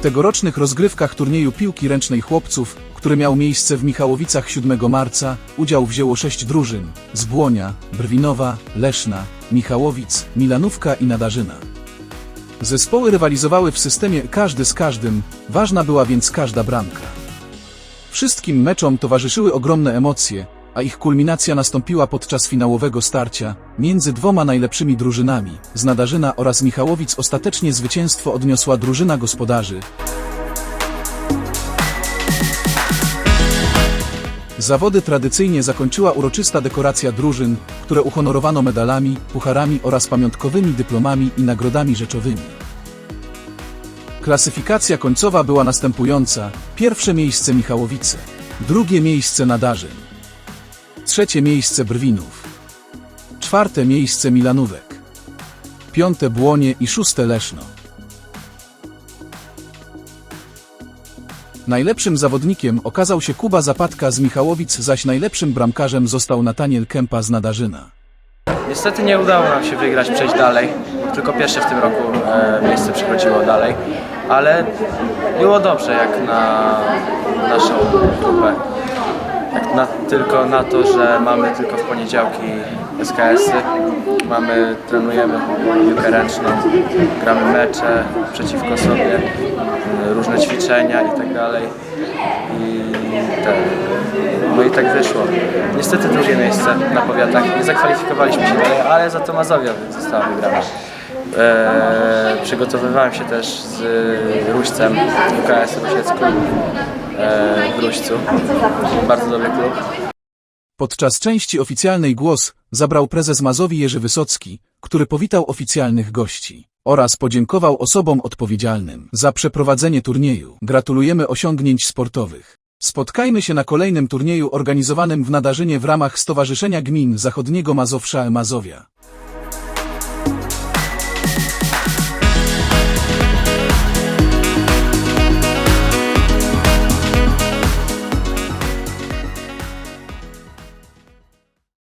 W tegorocznych rozgrywkach turnieju piłki ręcznej chłopców, który miał miejsce w Michałowicach 7 marca, udział wzięło sześć drużyn z Błonia, Brwinowa, Leszna, Michałowic, Milanówka i Nadarzyna. Zespoły rywalizowały w systemie każdy z każdym, ważna była więc każda bramka. Wszystkim meczom towarzyszyły ogromne emocje, a ich kulminacja nastąpiła podczas finałowego starcia między dwoma najlepszymi drużynami. Z Nadarzyna oraz Michałowic ostatecznie zwycięstwo odniosła drużyna gospodarzy. Zawody tradycyjnie zakończyła uroczysta dekoracja drużyn, które uhonorowano medalami, pucharami oraz pamiątkowymi dyplomami i nagrodami rzeczowymi. Klasyfikacja końcowa była następująca. Pierwsze miejsce Michałowice, drugie miejsce Nadarzyn, trzecie miejsce Brwinów, czwarte miejsce Milanówek, piąte Błonie i szóste Leszno. Najlepszym zawodnikiem okazał się Kuba Zapadka z Michałowic, zaś najlepszym bramkarzem został Nataniel Kępa z Nadarzyna. Niestety nie udało nam się wygrać, przejść dalej. Tylko pierwsze w tym roku e, miejsce przechodziło dalej, ale było dobrze jak na naszą grupę. Jak na, tylko na to, że mamy tylko w poniedziałki SKS-y, mamy, trenujemy piłkę ręczną, gramy mecze przeciwko sobie, e, różne ćwiczenia i tak dalej. No i tak wyszło. Niestety drugie miejsce na powiatach. Nie zakwalifikowaliśmy się dalej, ale za to Mazowia została wygrana. Eee, przygotowywałem się też z Ruścem, UKS Rusiec Eee, w. Bardzo dobry klub. Podczas części oficjalnej głos zabrał prezes Mazowi Jerzy Wysocki, który powitał oficjalnych gości oraz podziękował osobom odpowiedzialnym za przeprowadzenie turnieju. Gratulujemy osiągnięć sportowych. Spotkajmy się na kolejnym turnieju organizowanym w Nadarzynie w ramach Stowarzyszenia Gmin Zachodniego Mazowsza Mazowia.